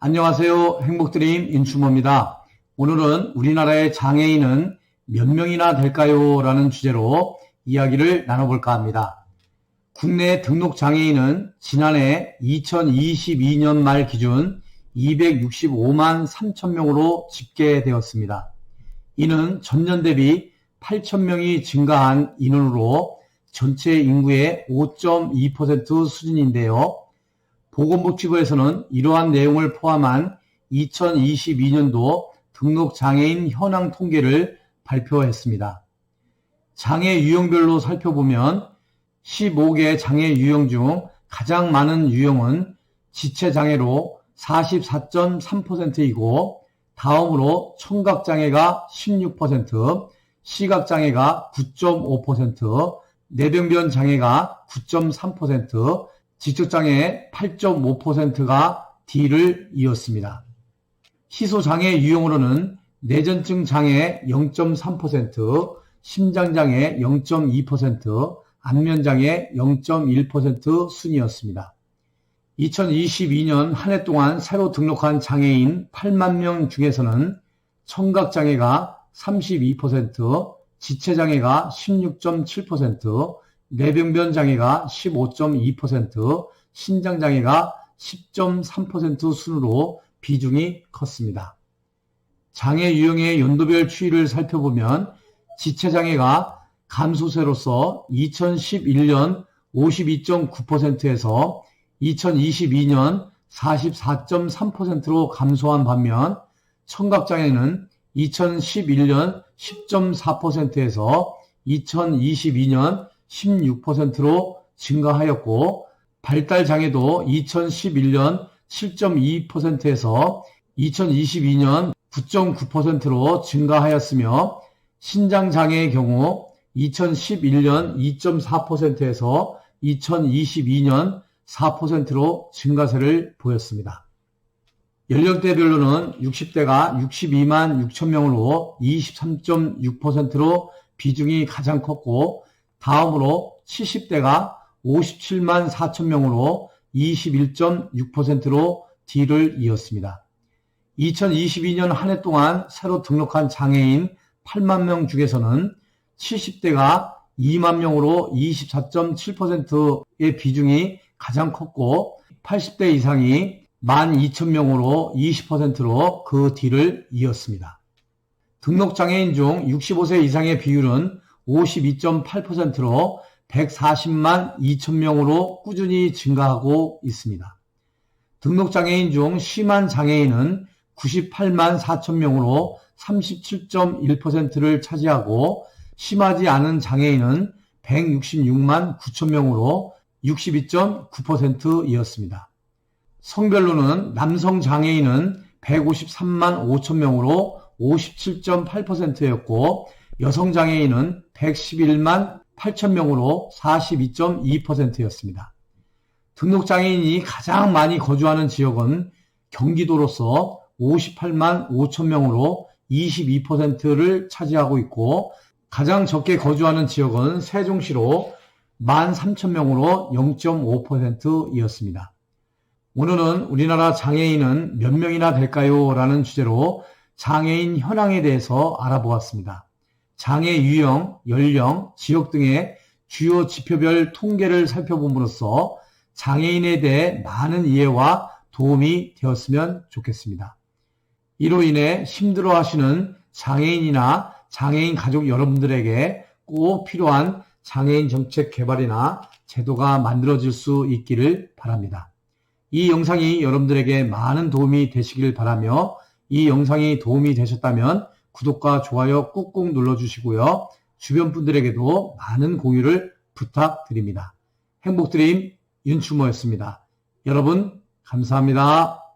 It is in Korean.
안녕하세요. 행복드림 인추모입니다. 오늘은 우리나라의 장애인은 몇 명이나 될까요? 라는 주제로 이야기를 나눠볼까 합니다. 국내 등록 장애인은 지난해 2022년 말 기준 265만 3천 명으로 집계되었습니다. 이는 전년 대비 8천 명이 증가한 인원으로 전체 인구의 5.2% 수준인데요. 보건복지부에서는 이러한 내용을 포함한 2022년도 등록장애인 현황 통계를 발표했습니다. 장애 유형별로 살펴보면 15개 장애 유형 중 가장 많은 유형은 지체장애로 44.3%이고 다음으로 청각장애가 16%, 시각장애가 9.5%, 내병변 장애가 9.3%, 지적장애 8.5%가 D를 이었습니다. 희소장애 유형으로는 내전증 장애 0.3%, 심장장애 0.2%, 안면장애 0.1% 순이었습니다. 2022년 한 해 동안 새로 등록한 장애인 8만 명 중에서는 청각장애가 32%, 지체장애가 16.7%, 뇌병변 장애가 15.2%, 신장 장애가 10.3% 순으로 비중이 컸습니다. 장애 유형의 연도별 추이를 살펴보면 지체 장애가 감소세로서 2011년 52.9%에서 2022년 44.3%로 감소한 반면 청각장애는 2011년 10.4%에서 2022년 16%로 증가하였고 발달 장애도 2011년 7.2%에서 2022년 9.9%로 증가하였으며 신장 장애의 경우 2011년 2.4%에서 2022년 4%로 증가세를 보였습니다. 연령대별로는 60대가 62만 6천 명으로 23.6%로 비중이 가장 컸고 다음으로 70대가 57만 4천 명으로 21.6%로 뒤를 이었습니다. 2022년 한 해 동안 새로 등록한 장애인 8만 명 중에서는 70대가 2만 명으로 24.7%의 비중이 가장 컸고 80대 이상이 12,000명으로 20%로 그 뒤를 이었습니다. 등록장애인 중 65세 이상의 비율은 52.8%로 140만 2천 명으로 꾸준히 증가하고 있습니다. 등록장애인 중 심한 장애인은 98만 4천 명으로 37.1%를 차지하고 심하지 않은 장애인은 166만 9천 명으로 62.9%이었습니다. 성별로는 남성 장애인은 153만 5천 명으로 57.8%였고 여성 장애인은 111만 8천 명으로 42.2%였습니다. 등록 장애인이 가장 많이 거주하는 지역은 경기도로서 58만 5천 명으로 22%를 차지하고 있고 가장 적게 거주하는 지역은 세종시로 1만 3천 명으로 0.5%이었습니다. 오늘은 우리나라 장애인은 몇 명이나 될까요? 라는 주제로 장애인 현황에 대해서 알아보았습니다. 장애 유형, 연령, 지역 등의 주요 지표별 통계를 살펴봄으로써 장애인에 대해 많은 이해와 도움이 되었으면 좋겠습니다. 이로 인해 힘들어 하시는 장애인이나 장애인 가족 여러분들에게 꼭 필요한 장애인 정책 개발이나 제도가 만들어질 수 있기를 바랍니다. 이 영상이 여러분들에게 많은 도움이 되시길 바라며 이 영상이 도움이 되셨다면 구독과 좋아요 꾹꾹 눌러주시고요. 주변 분들에게도 많은 공유를 부탁드립니다. 행복드림 윤추모였습니다. 여러분 감사합니다.